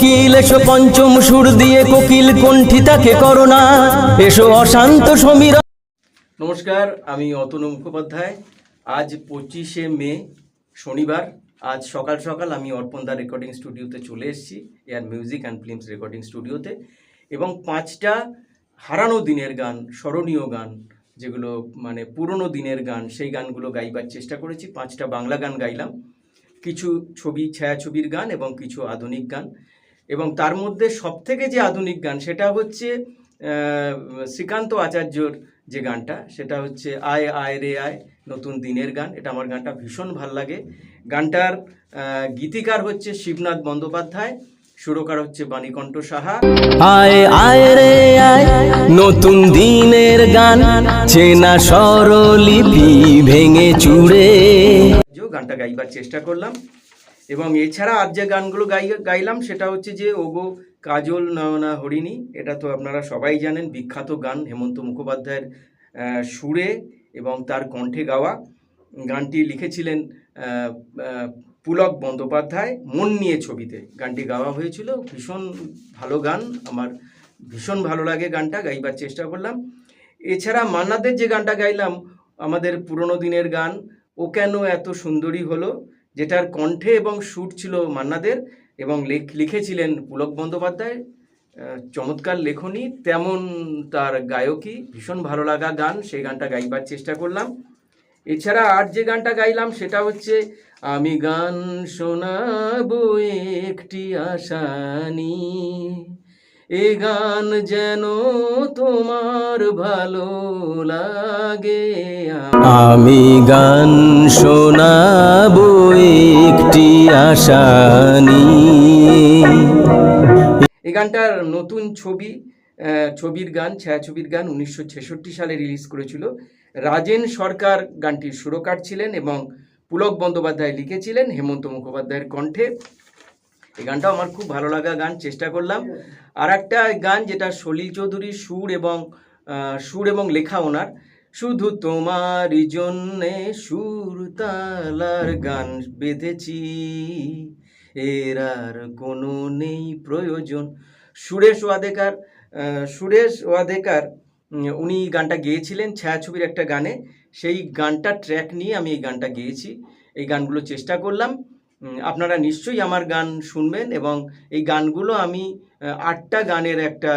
কোকিল, এসো পঞ্চম সুর দিয়ে কোকিল কণ্ঠী তাকে করোনা। এসো অশান্ত সমীর নমস্কার, আমি অতনু মুখোপাধ্যায়। আজ পঁচিশে মে, শনিবার। আজ সকাল সকাল আমি অর্পণদা রেকর্ডিং স্টুডিওতে চলে এসেছি, air music and films recording স্টুডিওতে। এবং পাঁচটা হারানো দিনের গান, স্মরণীয় গান, যেগুলো মানে পুরনো দিনের গান, সেই গানগুলো গাইবার চেষ্টা করেছি। পাঁচটা বাংলা গান গাইলাম। কিছু ছবি, ছায়াছবির গান এবং কিছু আধুনিক গান। এবং তার মধ্যে সবথেকে যে আধুনিক গান সেটা হচ্ছে শ্রীকান্ত আচার্যর যে গানটা সেটা হচ্ছে আয় আয় রে আয় নতুন দিনের গান। এটা আমার গানটা ভীষণ ভালো লাগে। গানটার গীতিকার হচ্ছে শিবনাথ বন্দ্যোপাধ্যায় সুরকার হচ্ছে বাণীকণ্ঠ সাহা। আয় আয় রে আয় নতুন দিনের গান চেনা স্বরলিপি ভেঙে চুড়ে। যে গানটা গাইবার চেষ্টা করলাম এবং এছাড়া আর যে গানগুলো গাই, গাইলাম সেটা হচ্ছে যে ওগো কাজল নয়না হরিণী, এটা তো আপনারা সবাই জানেন, বিখ্যাত গান হেমন্ত মুখোপাধ্যায়ের সুরে এবং তার কণ্ঠে গাওয়া। গানটি লিখেছিলেন পুলক বন্দ্যোপাধ্যায়, মন নিয়ে ছবিতে। গানটি গাওয়া হয়েছিল, ভীষণ ভালো গান, আমার ভীষণ ভালো লাগে গানটা, গাইবার চেষ্টা করলাম। এছাড়া মান্নাদের যে গানটা গাইলাম, আমাদের পুরনো দিনের গান, ও কেন এত সুন্দরী হলো? যেটার কণ্ঠে এবং সুর ছিল মান্নাদের এবং লেখ- লিখেছিলেন পুলক বন্দ্যোপাধ্যায় চমৎকার লেখনী, তেমন তার গায়কী ভীষণ ভালো লাগা গান, সেই গানটা গাইবার চেষ্টা করলাম। এছাড়া আর যে গানটা গাইলাম সেটা হচ্ছে, আমি গান শোনাবো একটি আসানি এ গান যেন তোমার ভালো লাগে আমি গান শোনাবো একটি আশানি এই গানটার নতুন ছবি ছবির গান ছায়াছবির গান উনিশশো ছেষট্টি সালে রিলিজ করেছিল। রাজেন সরকার গানটির সুরকার ছিলেন এবং পুলক বন্দ্যোপাধ্যায় লিখেছিলেন হেমন্ত মুখোপাধ্যায়ের কণ্ঠে। এই গানটাও আমার খুব ভালো লাগা গান, চেষ্টা করলাম। আর একটা গান যেটা সলিল চৌধুরীর সুর এবং সুর এবং লেখা ওনার, শুধু তোমার জন্যে সুর তালার গান বেঁধেছি, এর আর কোনো নেই প্রয়োজন। সুরেশ ওয়াদেকার সুরেশ ওয়াদেকার উনি গানটা গেয়েছিলেন ছায়াছবির একটা গানে। সেই গানটা ট্র্যাক নিয়ে আমি এই গানটা গেয়েছি। এই গানগুলো চেষ্টা করলাম। আপনারা নিশ্চয়ই আমার গান শুনবেন এবং এই গানগুলো আমি আটটা গানের একটা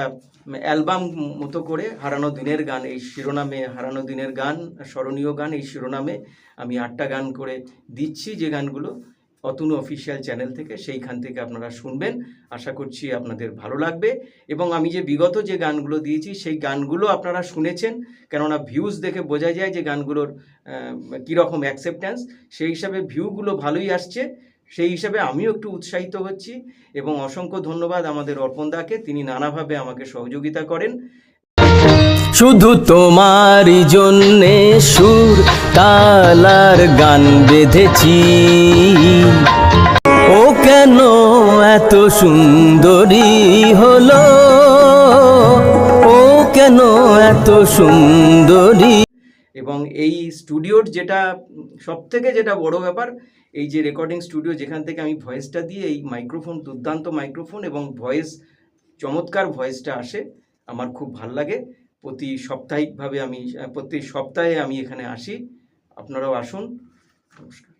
অ্যালবাম মতো করে হারানো দিনের গান, এই শিরোনামে হারানো দিনের গান, স্মরণীয় গান, এই শিরোনামে আমি আটটা গান করে দিচ্ছি যে গানগুলো অতনু অফিসিয়াল চ্যানেল থেকে, সেইখান থেকে আপনারা শুনবেন। আশা করছি আপনাদের ভালো লাগবে। এবং আমি যে বিগত যে গানগুলো দিয়েছি, সেই গানগুলো আপনারা শুনেছেন, কেননা ভিউজ দেখে বোঝা যায় যে গানগুলোর কীরকম অ্যাকসেপ্ট্যান্স সেই হিসাবে ভিউগুলো ভালোই আসছে। সেই হিসাবে আমিও একটু উৎসাহিত হচ্ছি এবং অসংখ্য ধন্যবাদ আমাদের অর্পণদাকে তিনি নানাভাবে আমাকে সহযোগিতা করেন। শুধু তোমারই জন্যে সুর তালার গান বেঁধেছি। ও কেন এত সুন্দরী হলো? ও কেন এত সুন্দরী এবং এই স্টুডিওর যেটা সব থেকে যেটা বড় ব্যাপার, এই যে রেকর্ডিং স্টুডিও যেখান থেকে আমি ভয়েসটা দিয়ে এই মাইক্রোফোন দুর্দান্ত মাইক্রোফোন এবং ভয়েস চমৎকার ভয়েসটা আসে, আমার খুব ভালো লাগে। প্রতি সাপ্তাহিকভাবে আমি, প্রতি সপ্তাহে আমি এখানে আসি। আপনারাও আসুন। নমস্কার।